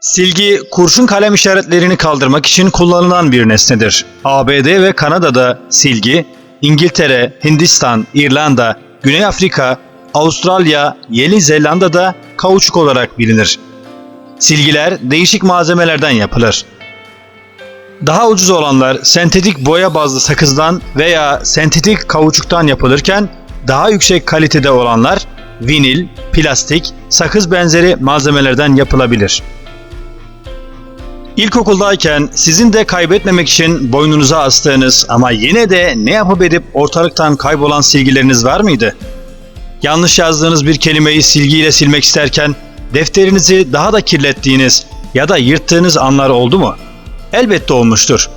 Silgi, kurşun kalem işaretlerini kaldırmak için kullanılan bir nesnedir. ABD ve Kanada'da silgi, İngiltere, Hindistan, İrlanda, Güney Afrika, Avustralya, Yeni Zelanda'da kauçuk olarak bilinir. Silgiler değişik malzemelerden yapılır. Daha ucuz olanlar sentetik boya bazlı sakızdan veya sentetik kauçuktan yapılırken daha yüksek kalitede olanlar vinil, plastik, sakız benzeri malzemelerden yapılabilir. İlkokuldayken sizin de kaybetmemek için boynunuza astığınız ama yine de ne yapıp edip ortalıktan kaybolan silgileriniz var mıydı? Yanlış yazdığınız bir kelimeyi silgiyle silmek isterken defterinizi daha da kirlettiğiniz ya da yırttığınız anlar oldu mu? Elbette olmuştur.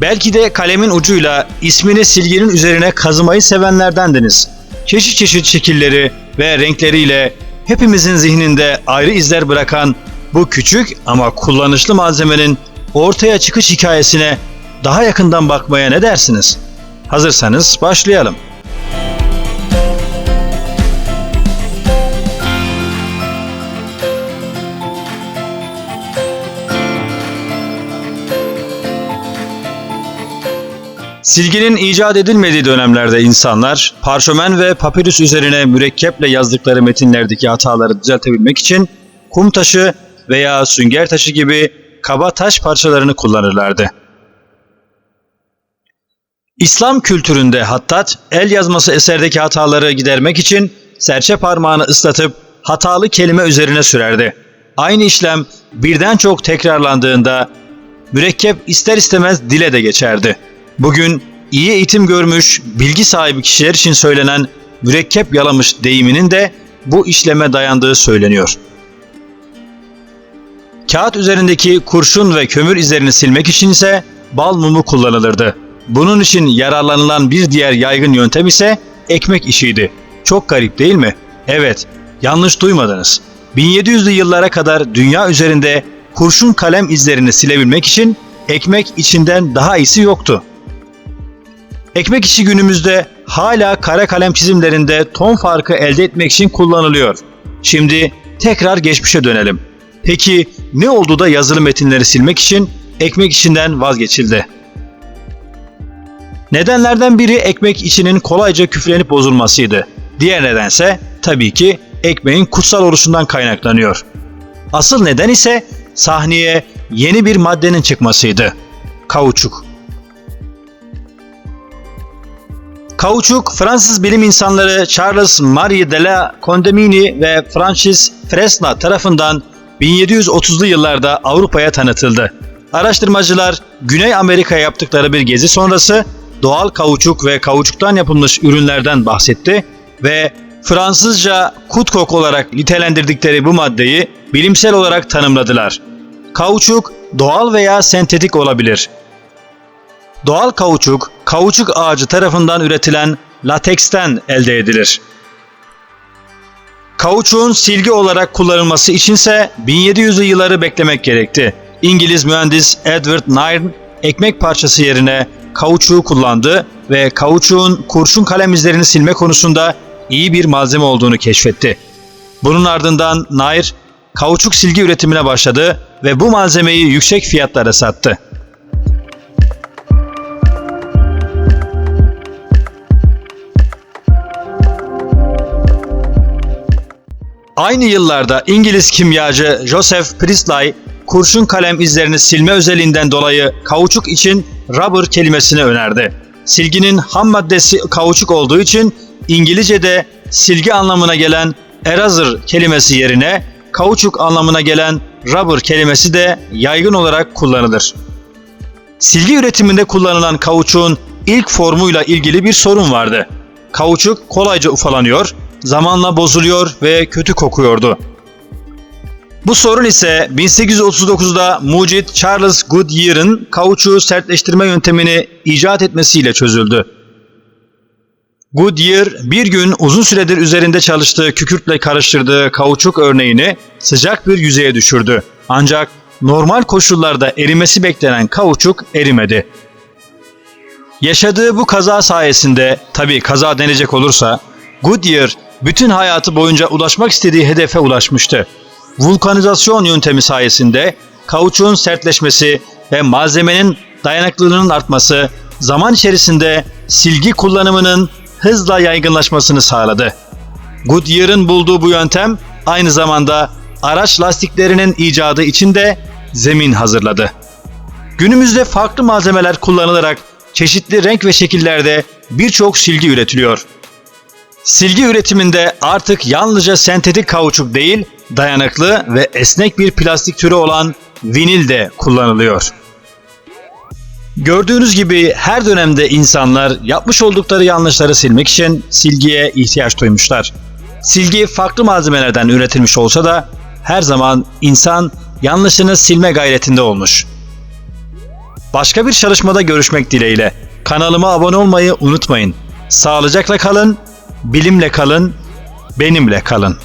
Belki de kalemin ucuyla ismini silginin üzerine kazımayı sevenlerdendiniz. Çeşit çeşit şekilleri ve renkleriyle hepimizin zihninde ayrı izler bırakan bu küçük ama kullanışlı malzemenin ortaya çıkış hikayesine daha yakından bakmaya ne dersiniz? Hazırsanız başlayalım. Silginin icat edilmediği dönemlerde insanlar parşömen ve papirüs üzerine mürekkeple yazdıkları metinlerdeki hataları düzeltebilmek için kum taşı veya sünger taşı gibi kaba taş parçalarını kullanırlardı. İslam kültüründe hattat, el yazması eserdeki hataları gidermek için serçe parmağını ıslatıp hatalı kelime üzerine sürerdi. Aynı işlem birden çok tekrarlandığında mürekkep ister istemez dile de geçerdi. Bugün iyi eğitim görmüş, bilgi sahibi kişiler için söylenen mürekkep yalamış deyiminin de bu işleme dayandığı söyleniyor. Kağıt üzerindeki kurşun ve kömür izlerini silmek için ise bal mumu kullanılırdı. Bunun için yararlanılan bir diğer yaygın yöntem ise ekmek işiydi. Çok garip değil mi? Evet, yanlış duymadınız. 1700'lü yıllara kadar dünya üzerinde kurşun kalem izlerini silebilmek için ekmek içinden daha iyisi yoktu. Ekmek işi günümüzde hala kara kalem çizimlerinde ton farkı elde etmek için kullanılıyor. Şimdi tekrar geçmişe dönelim. Peki ne oldu da yazılı metinleri silmek için ekmek işinden vazgeçildi? Nedenlerden biri ekmek içinin kolayca küflenip bozulmasıydı. Diğer nedense tabii ki ekmeğin kutsal oluşundan kaynaklanıyor. Asıl neden ise sahneye yeni bir maddenin çıkmasıydı. Kauçuk. Kauçuk, Fransız bilim insanları Charles Marie de la Condamine ve Francis Fresna tarafından 1730'lu yıllarda Avrupa'ya tanıtıldı. Araştırmacılar Güney Amerika'ya yaptıkları bir gezi sonrası doğal kauçuk ve kauçuktan yapılmış ürünlerden bahsetti ve Fransızca kutkok olarak nitelendirdikleri bu maddeyi bilimsel olarak tanımladılar. Kauçuk doğal veya sentetik olabilir. Doğal kauçuk, kauçuk ağacı tarafından üretilen lateksten elde edilir. Kauçuğun silgi olarak kullanılması içinse 1700'lü yılları beklemek gerekti. İngiliz mühendis Edward Nairn ekmek parçası yerine kauçuğu kullandı ve kauçuğun kurşun kalem izlerini silme konusunda iyi bir malzeme olduğunu keşfetti. Bunun ardından Nair kauçuk silgi üretimine başladı ve bu malzemeyi yüksek fiyatlara sattı. Aynı yıllarda İngiliz kimyacı Joseph Priestley kurşun kalem izlerini silme özelliğinden dolayı kauçuk için rubber kelimesini önerdi. Silginin ham maddesi kauçuk olduğu için İngilizce'de silgi anlamına gelen eraser kelimesi yerine kauçuk anlamına gelen rubber kelimesi de yaygın olarak kullanılır. Silgi üretiminde kullanılan kauçuğun ilk formuyla ilgili bir sorun vardı. Kauçuk kolayca ufalanıyor, zamanla bozuluyor ve kötü kokuyordu. Bu sorun ise 1839'da mucit Charles Goodyear'ın kauçuğu sertleştirme yöntemini icat etmesiyle çözüldü. Goodyear bir gün uzun süredir üzerinde çalıştığı kükürtle karıştırdığı kauçuk örneğini sıcak bir yüzeye düşürdü. Ancak normal koşullarda erimesi beklenen kauçuk erimedi. Yaşadığı bu kaza sayesinde, tabi kaza denecek olursa, Goodyear bütün hayatı boyunca ulaşmak istediği hedefe ulaşmıştı. vulkanizasyon yöntemi sayesinde kauçuğun sertleşmesi ve malzemenin dayanıklılığının artması zaman içerisinde silgi kullanımının hızla yaygınlaşmasını sağladı. Goodyear'ın bulduğu bu yöntem aynı zamanda araç lastiklerinin icadı için de zemin hazırladı. Günümüzde farklı malzemeler kullanılarak çeşitli renk ve şekillerde birçok silgi üretiliyor. Silgi üretiminde artık yalnızca sentetik kauçuk değil, dayanıklı ve esnek bir plastik türü olan vinil de kullanılıyor. Gördüğünüz gibi her dönemde insanlar yapmış oldukları yanlışları silmek için silgiye ihtiyaç duymuşlar. Silgi farklı malzemelerden üretilmiş olsa da her zaman insan yanlışını silme gayretinde olmuş. Başka bir çalışmada görüşmek dileğiyle. Kanalıma abone olmayı unutmayın. Sağlıcakla kalın, bilimle kalın, benimle kalın.